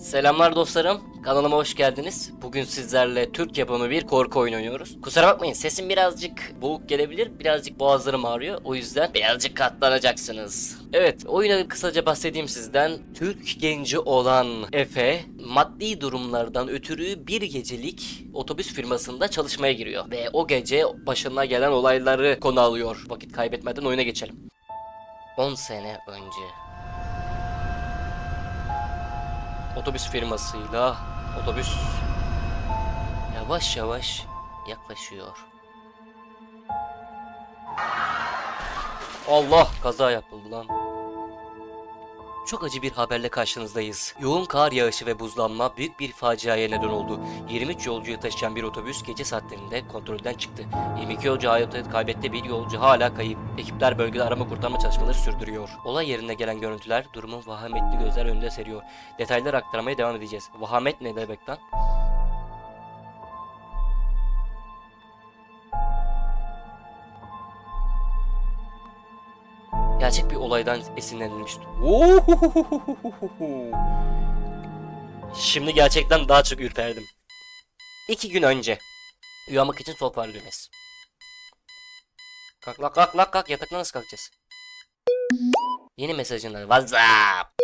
Selamlar dostlarım. Kanalıma hoş geldiniz. Bugün sizlerle Türk yapımı bir korku oyunu oynuyoruz. Kusura bakmayın sesim birazcık boğuk gelebilir. Birazcık boğazlarım ağrıyor. O yüzden birazcık katlanacaksınız. Evet oyuna kısaca bahsedeyim sizden. Türk genci olan Efe maddi durumlardan ötürü bir gecelik otobüs firmasında çalışmaya giriyor. Ve o gece başına gelen olayları konu alıyor. Vakit kaybetmeden oyuna geçelim. 10 sene önce otobüs firmasıyla otobüs yavaş yavaş yaklaşıyor. Allah kaza yapıldı lan. Çok acı bir haberle karşınızdayız. Yoğun kar yağışı ve buzlanma büyük bir faciaya neden oldu. 23 yolcuyu taşıyan bir otobüs gece saatlerinde kontrolden çıktı. 22 yolcu hayatını kaybetti, bir yolcu hala kayıp. Ekipler bölgede arama kurtarma çalışmaları sürdürüyor. Olay yerine gelen görüntüler durumun vahametli gözler önünde seriyor. Detayları aktarmaya devam edeceğiz. Vahamet ne demek lan? Olaydan esinlenilmişti. Şimdi gerçekten daha çok ürperdim. İki gün önce. Uyanmak için sol far düğmesi. Kalk kalk kalk kalk kalk yataktan nasıl kalkacağız? Yeni mesajınlar WhatsApp.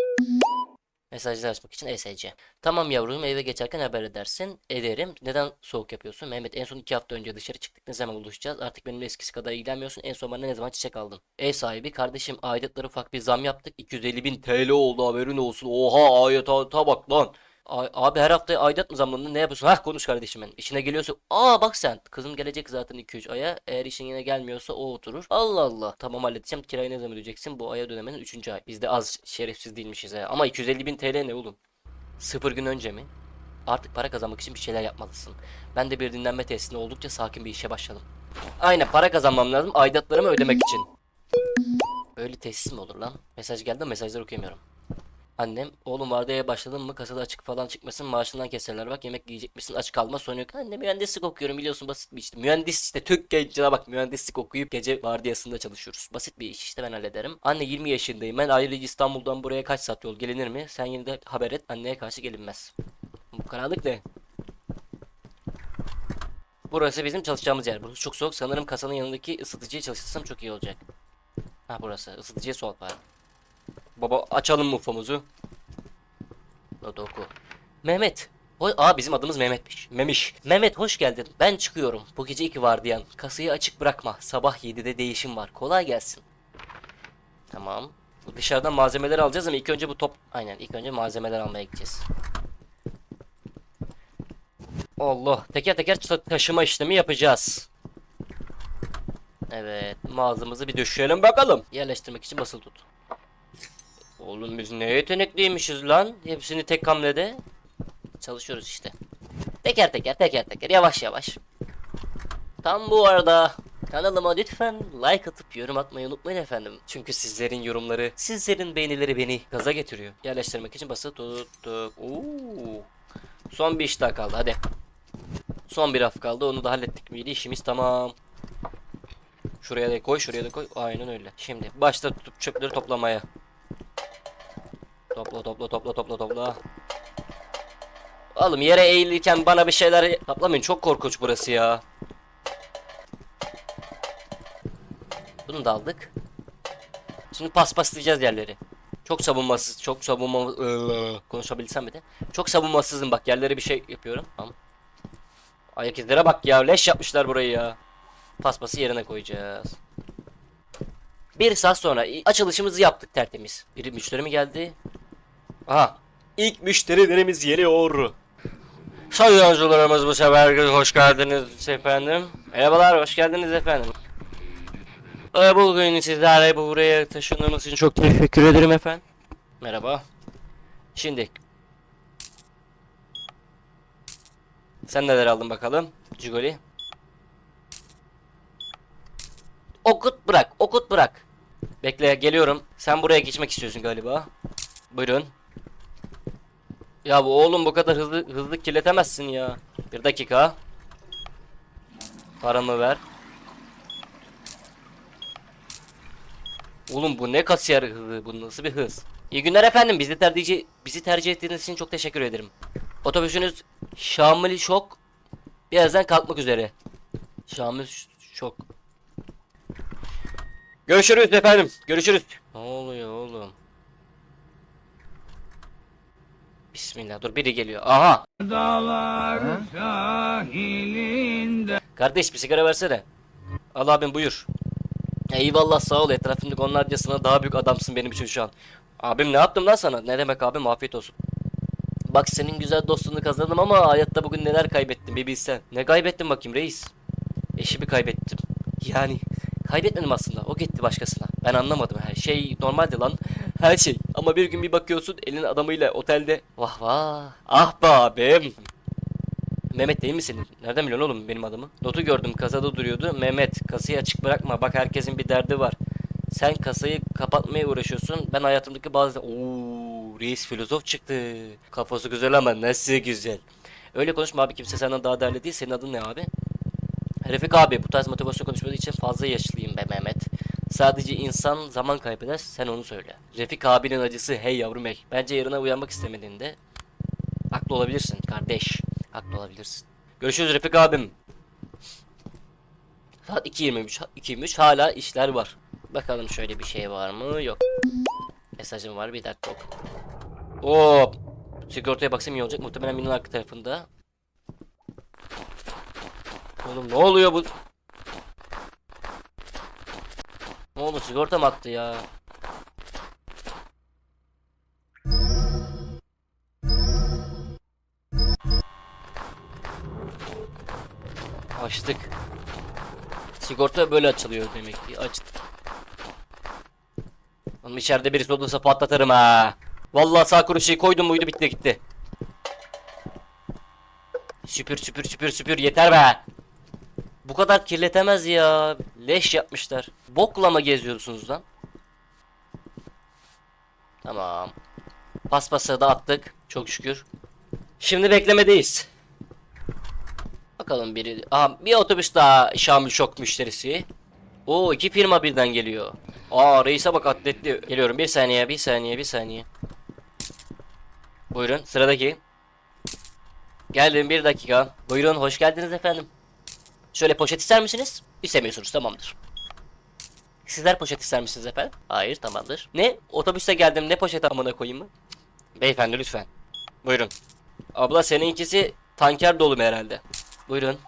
Mesajlar açmak için ESC. Tamam yavrum eve geçerken haber edersin. Ederim. Neden soğuk yapıyorsun? Mehmet en son iki hafta önce dışarı çıktık. Ne zaman buluşacağız? Artık benimle eskisi kadar ilgilenmiyorsun. En son bana ne zaman çiçek aldın? Ev sahibi kardeşim aidatlara ufak bir zam yaptık. 250 bin TL oldu haberin olsun. Oha aidata bak lan. Abi her hafta aidat mı zamlandı? Ne yapıyorsun? Hah konuş kardeşim benim. İşine geliyorsa aa bak sen. Kızım gelecek zaten 2-3 aya. Eğer işin yine gelmiyorsa o oturur. Allah Allah. Tamam halledeceğim. Kirayı ne zaman ödeyeceksin? Bu aya dönemenin 3. ay. Biz de az şerefsiz değilmişiz ya. Ama 250 bin TL ne oğlum? Sıfır gün önce mi? Artık para kazanmak için bir şeyler yapmalısın. Ben de bir dinlenme tesisinde oldukça sakin bir işe başladım. Aynen para kazanmam lazım aidatlarımı ödemek için. Böyle tesis mi olur lan? Mesaj geldi mesajları okuyamıyorum. Annem, oğlum vardiyaya başladın mı kasada açık falan çıkmasın maaşından keserler bak yemek yiyecek misin aç kalma sorun yok. Anne mühendislik okuyorum biliyorsun basit bir işte. Mühendis işte Türk gencine bak mühendislik okuyup gece vardiyasında çalışıyoruz. Basit bir iş işte ben hallederim. Anne 20 yaşındayım ben ayrıca İstanbul'dan buraya kaç saat yol gelinir mi? Sen yine de haber et anneye karşı gelinmez. Bu karanlık ne? Burası bizim çalışacağımız yer. Burası çok soğuk. Sanırım kasanın yanındaki ısıtıcıyı çalıştırsam çok iyi olacak. Ha burası. Isıtıcıya sol var. Baba açalım mufamuzu. Hadi oku. Mehmet. O Aa bizim adımız Mehmet'miş. Memiş. Mehmet hoş geldin. Ben çıkıyorum. Bu gece iki vardiyan. Kasayı açık bırakma. Sabah 7'de değişim var. Kolay gelsin. Tamam. Dışarıdan malzemeler alacağız ama ilk önce bu top... Aynen ilk önce malzemeler almaya gideceğiz. Allah. Teker teker ta- taşıma işlemi yapacağız. Evet. Mağazamızı bir düşürelim bakalım. Yerleştirmek için basılı tut. Oğlum biz ne yetenekliymişiz lan. Hepsini tek hamlede. Çalışıyoruz işte. Teker teker teker teker yavaş yavaş. Tam bu arada kanalıma lütfen like atıp yorum atmayı unutmayın efendim. Çünkü sizlerin yorumları, sizlerin beğenileri beni gaza getiriyor. Yerleştirmek için basılı tuttuk. Oo. Son bir iş daha kaldı hadi. Son bir hafta kaldı onu da hallettik miydi işimiz tamam. Şuraya da koy şuraya da koy. Aynen öyle. Şimdi başta tutup çöpleri toplamaya. Topla topla topla topla topla. Oğlum yere eğilirken bana bir şeyler toplamayın. Çok korkunç burası ya. Bunu da aldık. Şimdi paspaslayacağız yerleri. Çok savunmasız, çok savunma konuşabilsem bir de. Çok savunmasızım bak yerlere bir şey yapıyorum. Tamam. Ayak izlere bak ya leş yapmışlar burayı ya. Paspası yerine koyacağız. Bir saat sonra açılışımızı yaptık tertemiz. Bir müşteri mi geldi? Aha. İlk müşterilerimiz geliyor. Sayın yolcularımız bu sefer hoş geldiniz efendim. Merhabalar, hoş geldiniz efendim. Ee, Bugün sizlerle buraya taşındığınız için çok teşekkür ederim efendim. Merhaba. Şimdi. Sen neler aldın bakalım? Cigoli. Okut bırak, okut bırak. Bekle, geliyorum. Sen buraya geçmek istiyorsun galiba. Buyurun. Ya bu oğlum bu kadar hızlı hızlı kirletemezsin ya. Bir dakika. Paramı ver. Oğlum bu ne kasiyer hızı? Bu nasıl bir hız? İyi günler efendim. Bizi tercih bizi tercih ettiğiniz için çok teşekkür ederim. Otobüsünüz Şamil Şok birazdan kalkmak üzere. Şamil Şok. Görüşürüz efendim. Görüşürüz. Ne oluyor oğlum? Bismillah. Dur biri geliyor. Aha. Dağlar sahilinde Kardeş bir sigara versene. Al abim buyur. Eyvallah sağ ol etrafımdaki onlarcasına daha büyük adamsın benim için şu an. Abim ne yaptım lan sana? Ne demek abim afiyet olsun. Bak senin güzel dostluğunu kazandım ama hayatta bugün neler kaybettim bir bilsen. Ne kaybettim bakayım reis? Eşimi kaybettim. Yani kaybetmedim aslında. O gitti başkasına. Ben anlamadım her şey normaldi lan. Her şey. Ama bir gün bir bakıyorsun elin adamıyla otelde. Vah vah. Ah be abim. Mehmet değil mi senin? Nereden biliyorsun oğlum benim adımı? Notu gördüm kasada duruyordu. Mehmet kasayı açık bırakma bak herkesin bir derdi var. Sen kasayı kapatmaya uğraşıyorsun. Ben hayatımdaki bazı... Ooo reis filozof çıktı. Kafası güzel ama nasıl güzel. Öyle konuşma abi kimse senden daha değerli değil. Senin adın ne abi? Refik abi bu tarz motivasyon konuşmaları için fazla yaşlıyım be Mehmet. Sadece insan zaman kaybeder sen onu söyle. Refik abinin acısı hey yavrum hey. Bence yarına uyanmak istemediğinde haklı olabilirsin kardeş. Haklı olabilirsin. Görüşürüz Refik abim. Saat 2.23 2.23 hala işler var. Bakalım şöyle bir şey var mı? Yok. Mesajım var bir dakika. Hop. Sigortaya baksam iyi olacak. Muhtemelen binin arka tarafında. Oğlum ne oluyor bu? Ne oldu sigorta mı attı ya? Açtık. Sigorta böyle açılıyor demek ki. Açtık. Oğlum içeride birisi olursa patlatırım ha. Vallahi sağ kuru şey koydum muydu bitti gitti. Süpür süpür süpür süpür yeter be. Bu kadar kirletemez ya. Leş yapmışlar. Bokla mı geziyorsunuz lan? Tamam. Paspası da attık. Çok şükür. Şimdi beklemedeyiz. Bakalım biri... Aha bir otobüs daha Şamil Şok müşterisi. Oo iki firma birden geliyor. Aa reise bak atletli. Geliyorum bir saniye bir saniye bir saniye. Buyurun sıradaki. Geldim bir dakika. Buyurun hoş geldiniz efendim. Şöyle poşet ister misiniz? İstemiyorsunuz tamamdır. Sizler poşet ister misiniz efendim? Hayır tamamdır. Ne? Otobüste geldim ne poşet amına koyayım mı? Beyefendi lütfen. Buyurun. Abla seninkisi tanker dolu mu herhalde? Buyurun.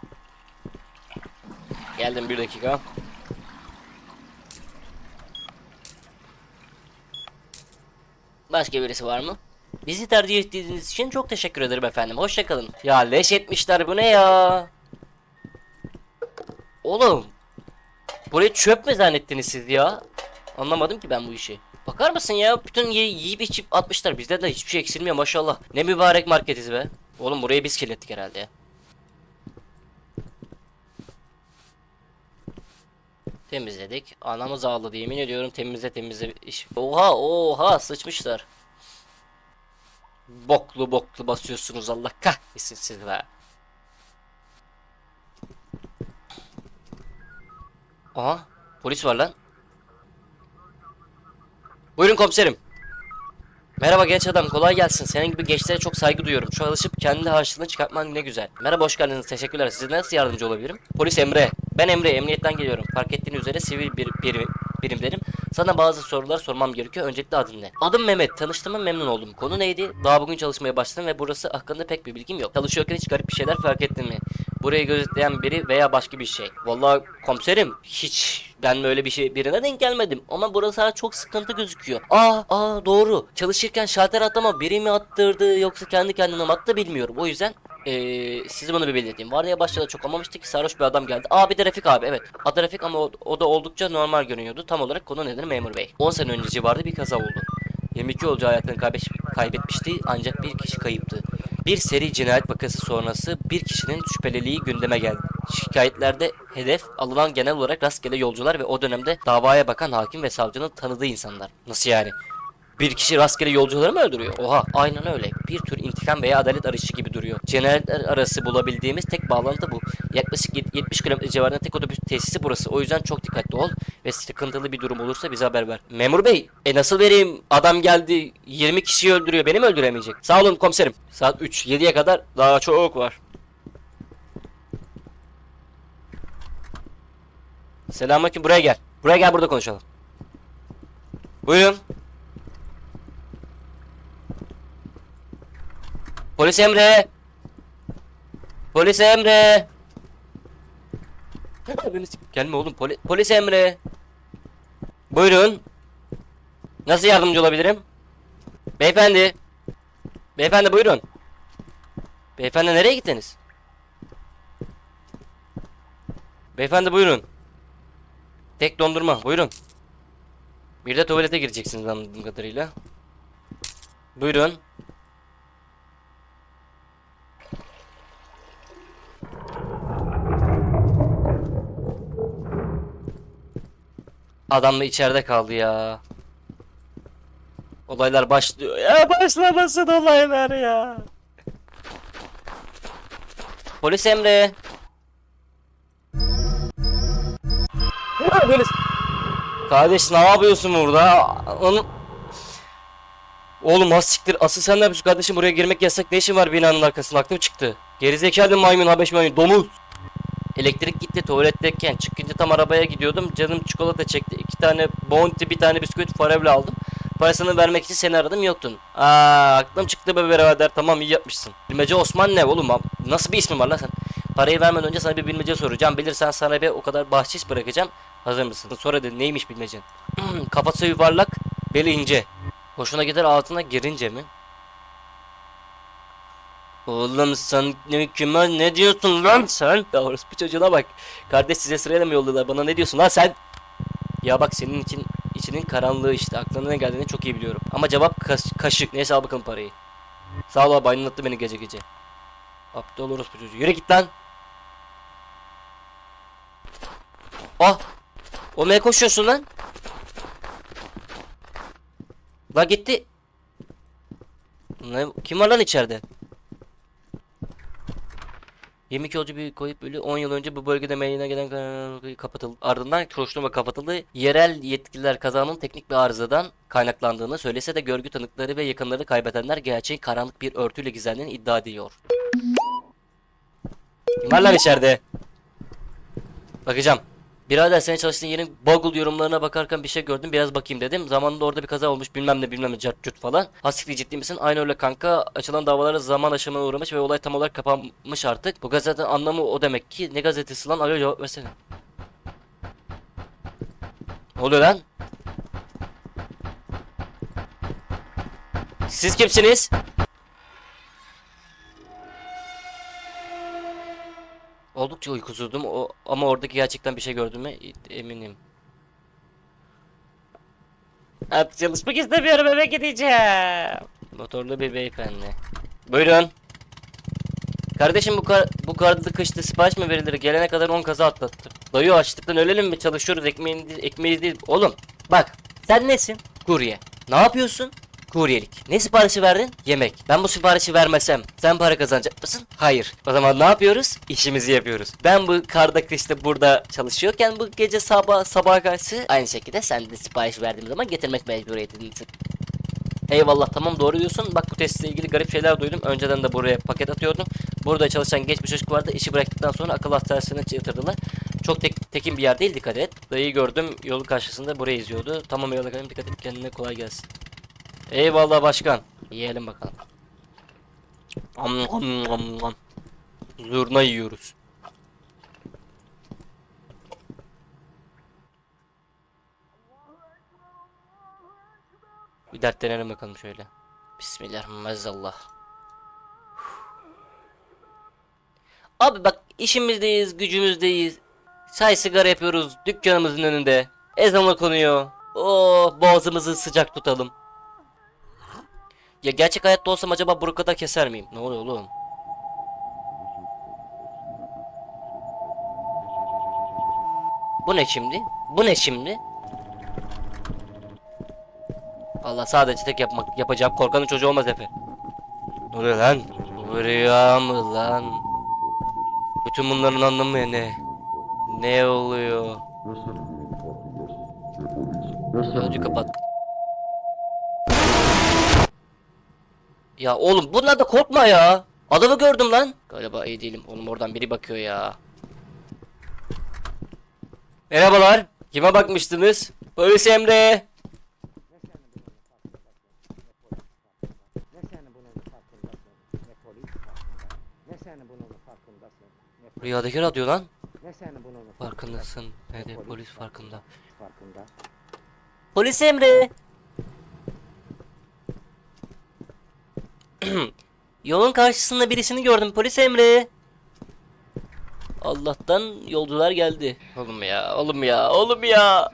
Geldim bir dakika. Başka birisi var mı? Bizi tercih ettiğiniz için çok teşekkür ederim efendim. Hoşçakalın. Ya leş etmişler bu ne ya? Oğlum. Burayı çöp mü zannettiniz siz ya? Anlamadım ki ben bu işi. Bakar mısın ya? Bütün yiyip içip atmışlar. Bizde de hiçbir şey eksilmiyor maşallah. Ne mübarek marketiz be. Oğlum burayı biz kirlettik herhalde. Temizledik. Anamız ağladı yemin ediyorum temizle temizle. Oha oha sıçmışlar. Boklu boklu basıyorsunuz Allah kahretsin sizi be. Aha polis var lan. Buyurun komiserim. Merhaba genç adam kolay gelsin. Senin gibi gençlere çok saygı duyuyorum. Çalışıp kendi harçlığını çıkartman ne güzel. Merhaba hoş geldiniz. Teşekkürler. Size nasıl yardımcı olabilirim? Polis Emre. Ben Emre. Emniyetten geliyorum. Fark ettiğin üzere sivil bir, bir birimlerim. Sana bazı sorular sormam gerekiyor. Öncelikle adın ne? Adım Mehmet. Tanıştığıma memnun oldum. Konu neydi? Daha bugün çalışmaya başladım ve burası hakkında pek bir bilgim yok. Çalışıyorken hiç garip bir şeyler fark ettin mi? Burayı gözetleyen biri veya başka bir şey. Vallahi komiserim hiç ben böyle bir şey birine denk gelmedim. Ama burası hala çok sıkıntı gözüküyor. Aa, aa doğru. Çalışırken şalter atlama biri mi attırdı yoksa kendi kendine mi attı bilmiyorum. O yüzden ee, size bunu bir belirteyim. Var ya başta da çok amamıştı ki sarhoş bir adam geldi. Aa bir de Refik abi evet. Adı Refik ama o, o da oldukça normal görünüyordu. Tam olarak konu nedir memur bey? 10 sene önce civarında bir kaza oldu. 22 yolcu hayatını kaybet- kaybetmişti ancak bir kişi kayıptı. Bir seri cinayet vakası sonrası bir kişinin şüpheliliği gündeme geldi. Şikayetlerde hedef alınan genel olarak rastgele yolcular ve o dönemde davaya bakan hakim ve savcının tanıdığı insanlar. Nasıl yani? Bir kişi rastgele yolcuları mı öldürüyor? Oha aynen öyle. Bir tür intikam veya adalet arayışı gibi duruyor. Cinayetler arası bulabildiğimiz tek bağlantı bu. Yaklaşık yet- 70 kilometre civarında tek otobüs tesisi burası. O yüzden çok dikkatli ol ve sıkıntılı bir durum olursa bize haber ver. Memur bey, e nasıl vereyim? Adam geldi 20 kişiyi öldürüyor. Beni mi öldüremeyecek? Sağ olun komiserim. Saat 3, 7'ye kadar daha çok var. Selamünaleyküm buraya gel. Buraya gel burada konuşalım. Buyurun. Polis Emre. Polis Emre. Gelme oğlum poli polis Emre. Buyurun. Nasıl yardımcı olabilirim? Beyefendi. Beyefendi buyurun. Beyefendi nereye gittiniz? Beyefendi buyurun. Tek dondurma buyurun. Bir de tuvalete gireceksiniz anladığım kadarıyla. Buyurun. Adam da içeride kaldı ya. Olaylar başlıyor. Ya başlamasın olaylar ya. Polis Emre. Ya Polis. Kardeş ne yapıyorsun burada? Onu... Oğlum has siktir. Asıl sen ne yapıyorsun kardeşim? Buraya girmek yasak. Ne işin var binanın arkasında? Aklım çıktı. Gerizekalı maymun, habeş maymun, domuz. Elektrik gitti tuvaletteyken çıkınca tam arabaya gidiyordum. Canım çikolata çekti. iki tane bounty bir tane bisküvit farevle aldım. Parasını vermek için seni aradım yoktun. Aa aklım çıktı be birader. Tamam iyi yapmışsın. Bilmece Osman ne oğlum? Nasıl bir ismin var lan sen? Parayı vermeden önce sana bir bilmece soracağım. Bilirsen sana bir o kadar bahşiş bırakacağım. Hazır mısın? Sonra dedi neymiş bilmecen? Kafası yuvarlak, beli ince. Hoşuna gider altına girince mi? Oğlum sen ne kime ne diyorsun lan sen? Ya orospu çocuğuna bak. Kardeş size sırayla mı yolladılar? Bana ne diyorsun lan sen? Ya bak senin için içinin karanlığı işte. Aklına ne geldiğini çok iyi biliyorum. Ama cevap kas- kaşık. Neyse al bakalım parayı. Sağ ol abi aydınlattı beni gece gece. Aptal orospu çocuğu. Yürü git lan. Ah! O ne koşuyorsun lan? La gitti. Ne, kim var lan içeride? 22 yolcu bir koyup bölü 10 yıl önce bu bölgede meydana gelen kapatıldı. Ardından soruşturma kapatıldı. Yerel yetkililer kazanın teknik bir arızadan kaynaklandığını söylese de görgü tanıkları ve yakınları kaybedenler gerçeği karanlık bir örtüyle gizlendiğini iddia ediyor. Kim var lan içeride? Bakacağım. Birader senin çalıştığın yerin Google yorumlarına bakarken bir şey gördüm biraz bakayım dedim. Zamanında orada bir kaza olmuş bilmem ne bilmem ne cart falan. Hasikli ciddi misin? Aynı öyle kanka. Açılan davalara zaman aşımına uğramış ve olay tam olarak kapanmış artık. Bu gazetenin anlamı o demek ki. Ne gazetesi lan? Alo cevap versene. Ne oluyor lan? Siz kimsiniz? Oldukça uykusuzdum o, ama oradaki gerçekten bir şey gördüğüme eminim. Artık çalışmak istemiyorum eve gideceğim. Motorlu bir beyefendi. Buyurun. Kardeşim bu kar bu karda kışta sipariş mi verilir? Gelene kadar 10 kaza atlattık. Dayı açlıktan ölelim mi? Çalışıyoruz ekmeğin, ekmeğiz değil. Oğlum bak sen nesin? Kurye. Ne yapıyorsun? Kuryelik. Ne siparişi verdin? Yemek. Ben bu siparişi vermesem sen para kazanacak mısın? Hayır. O zaman ne yapıyoruz? İşimizi yapıyoruz. Ben bu karda kışta burada çalışıyorken bu gece sabah sabah karşı aynı şekilde sen de sipariş verdiğim zaman getirmek mecburiyetindesin. Eyvallah tamam doğru diyorsun. Bak bu testle ilgili garip şeyler duydum. Önceden de buraya paket atıyordum. Burada çalışan genç bir çocuk vardı. İşi bıraktıktan sonra akıl hastanesine yatırdılar. Çok tek, tekin bir yer değil dikkat et. Dayıyı gördüm yolu karşısında burayı izliyordu. Tamam eyvallah kardeşim dikkat et kendine kolay gelsin. Eyvallah başkan. Yiyelim bakalım. Am, am, am. Zurna yiyoruz. Bir dertlenelim bakalım şöyle. Bismillahirrahmanirrahim. Abi bak işimizdeyiz, gücümüzdeyiz. Çay sigara yapıyoruz dükkanımızın önünde. Ezan okunuyor. Oh boğazımızı sıcak tutalım. Ya gerçek hayatta olsam acaba bu keser miyim? Ne oluyor oğlum? Bu ne şimdi? Bu ne şimdi? Allah sadece tek yapmak yapacağım korkanın çocuğu olmaz Efe. Ne oluyor lan? Bu rüya mı lan? Bütün bunların anlamı ne? Ne oluyor? Hadi kapat. Ya oğlum bunlar da korkma ya. Adamı gördüm lan. Galiba iyi değilim. Oğlum oradan biri bakıyor ya. Merhabalar. Kime bakmıştınız? Polis Emre. Rüyadaki radyo lan. Farkındasın. Ne de polis farkında. Polis Emre. Yolun karşısında birisini gördüm. Polis Emre. Allah'tan yolcular geldi. Oğlum ya, oğlum ya, oğlum ya.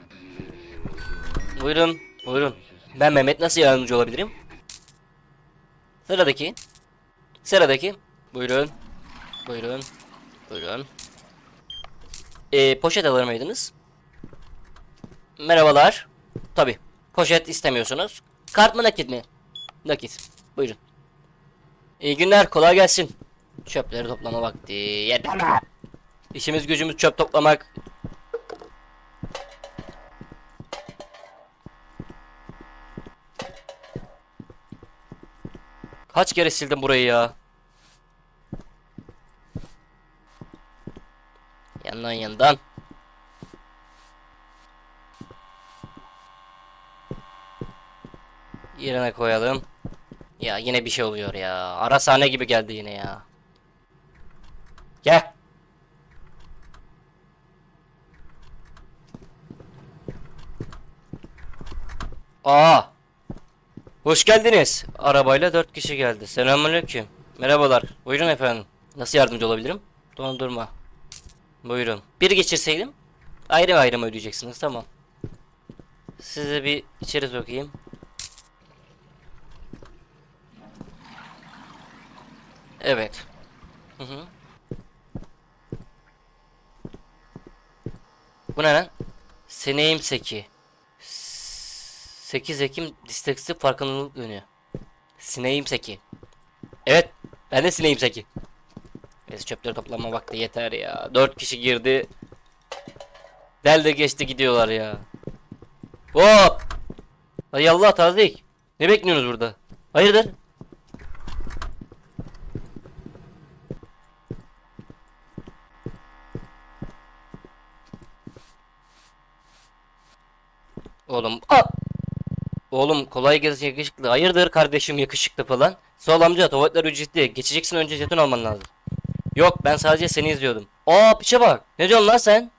Buyurun, buyurun. Ben Mehmet nasıl yardımcı olabilirim? Sıradaki. Sıradaki. Buyurun. Buyurun. Buyurun. Ee, poşet alır mıydınız? Merhabalar. Tabi. Poşet istemiyorsunuz. Kart mı nakit mi? Nakit. Buyurun. İyi günler. Kolay gelsin. Çöpleri toplama vakti. Yeter be. İşimiz gücümüz çöp toplamak. Kaç kere sildim burayı ya? Yandan yandan. Yerine koyalım. Ya yine bir şey oluyor ya. Arasane gibi geldi yine ya. Gel. Aa. Hoş geldiniz. Arabayla dört kişi geldi. Selamünaleyküm. Merhabalar. Buyurun efendim. Nasıl yardımcı olabilirim? Dondurma. Buyurun. Bir geçirseydim ayrı ayrı mı ödeyeceksiniz? Tamam. Size bir içeri sokayım. Evet. Hı hı. Bu ne lan? Seneyim seki. 8 Ekim disleksi farkındalık günü. Sineyim seki. Evet. Ben de sineyim seki. Neyse çöpleri toplama vakti yeter ya. 4 kişi girdi. Del de geçti gidiyorlar ya. Hop. Hay Allah tazik. Ne bekliyorsunuz burada? Hayırdır? Oğlum a Oğlum kolay gelsin yakışıklı. Hayırdır kardeşim yakışıklı falan. Sol amca tuvaletler ücretli. Geçeceksin önce jeton alman lazım. Yok ben sadece seni izliyordum. Aa piçe bak. Ne diyorsun lan sen?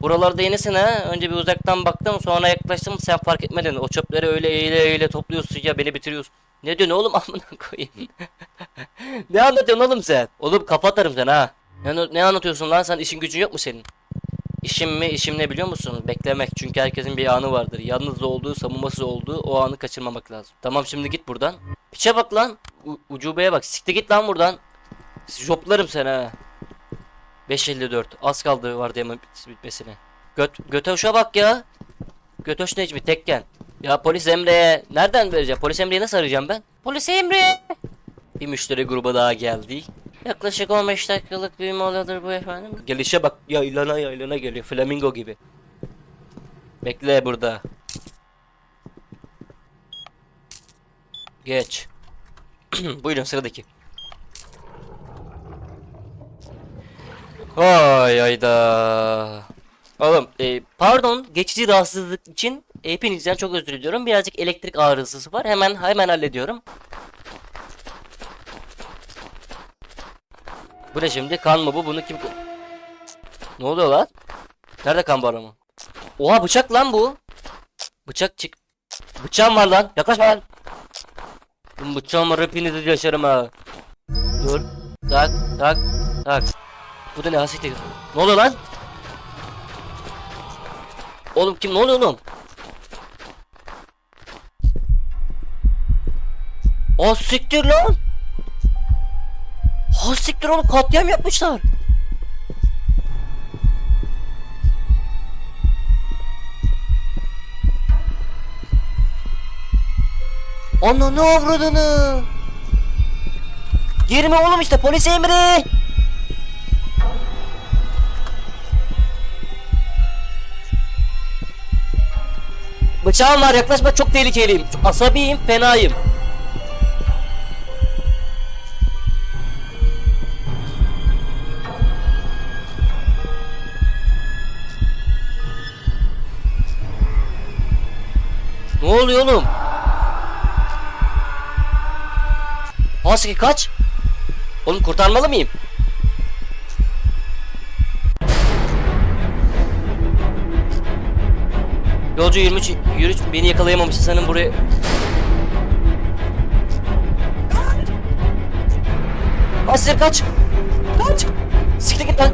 Buralarda yenisin ha. Önce bir uzaktan baktım sonra yaklaştım sen fark etmedin. O çöpleri öyle eğile eğile topluyorsun ya beni bitiriyorsun. Ne diyorsun oğlum amına koyayım. ne anlatıyorsun oğlum sen? Oğlum kapatarım sen ha. Ne, ne anlatıyorsun lan sen işin gücün yok mu senin? İşim mi işim ne biliyor musun? Beklemek. Çünkü herkesin bir anı vardır. Yalnız olduğu, savunmasız olduğu o anı kaçırmamak lazım. Tamam şimdi git buradan. Piçe bak lan. U- ucubeye bak. Siktir git lan buradan. Joplarım seni ha. 5.54. Az kaldı var diye bit- bitmesine. Göt Götoş'a bak ya. Götoş Necmi tekken. Ya polis Emre'ye nereden vereceğim? Polis Emre'yi nasıl arayacağım ben? Polis Emre. Bir müşteri gruba daha geldi. Yaklaşık 15 dakikalık bir moladır bu efendim. Gelişe bak yaylana yaylana geliyor flamingo gibi. Bekle burada. Geç. Buyurun sıradaki. Ay ayda. Oğlum e, pardon geçici rahatsızlık için hepinizden çok özür diliyorum. Birazcık elektrik arızası var. Hemen hemen hallediyorum. Bu ne şimdi? Kan mı bu? Bunu kim... Ne oluyor lan? Nerede kan var ama? Oha bıçak lan bu. Bıçak çık. Bıçağım var lan. Yaklaşma lan. Bu bıçağım var hepinizi yaşarım ha. Dur. Tak tak tak. Bu da ne hasiktir? Ne oluyor lan? Oğlum kim ne oluyor oğlum? O siktir lan. Ha siktir oğlum katliam yapmışlar. Ana ne avradını? Girme oğlum işte polis emri. Bıçağım var yaklaşma çok tehlikeliyim. Asabiyim fenayım. Ne oluyor oğlum? Aski kaç? Oğlum kurtarmalı mıyım? Yolcu 23 yürüç beni yakalayamamışsın senin buraya. Asker kaç. Kaç. Siktir git lan.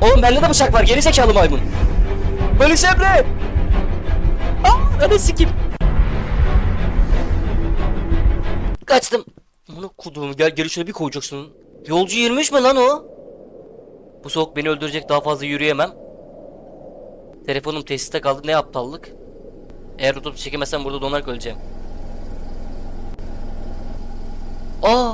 Oğlum bende de bıçak var geri zekalı maymun. Polis Emre. Hadi sikim. Kaçtım. Bunu kuduğum gel geri şöyle bir koyacaksın. Yolcu 23 mi lan o? Bu soğuk beni öldürecek daha fazla yürüyemem. Telefonum tesiste kaldı ne aptallık. Eğer tutup çekemezsem burada donarak öleceğim. Aa!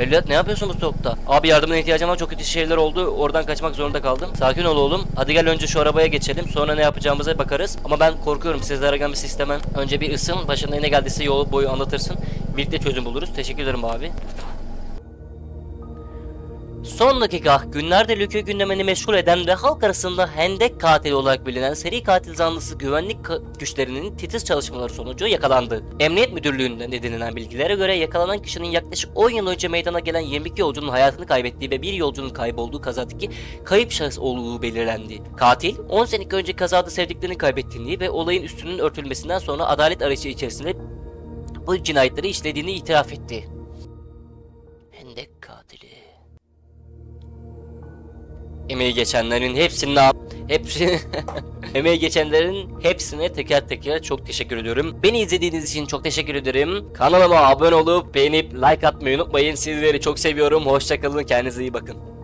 Evlat ne yapıyorsun bu soğukta? Abi yardımına ihtiyacım var çok kötü şeyler oldu. Oradan kaçmak zorunda kaldım. Sakin ol oğlum. Hadi gel önce şu arabaya geçelim. Sonra ne yapacağımıza bakarız. Ama ben korkuyorum sizlere gelmesi istemem. Önce bir ısın. Başına ne geldiyse yol boyu anlatırsın. Birlikte çözüm buluruz. Teşekkür ederim abi. Son dakika günlerde Lükü gündemini meşgul eden ve halk arasında hendek katili olarak bilinen seri katil zanlısı güvenlik güçlerinin titiz çalışmaları sonucu yakalandı. Emniyet Müdürlüğü'nden edinilen bilgilere göre yakalanan kişinin yaklaşık 10 yıl önce meydana gelen 22 yolcunun hayatını kaybettiği ve bir yolcunun kaybolduğu kazadaki kayıp şahıs olduğu belirlendi. Katil 10 sene önce kazada sevdiklerini kaybettiğini ve olayın üstünün örtülmesinden sonra adalet arayışı içerisinde bu cinayetleri işlediğini itiraf etti. Emeği geçenlerin hepsine hepsi emeği geçenlerin hepsine teker teker çok teşekkür ediyorum. Beni izlediğiniz için çok teşekkür ederim. Kanalıma abone olup beğenip like atmayı unutmayın. Sizleri çok seviyorum. Hoşçakalın. Kendinize iyi bakın.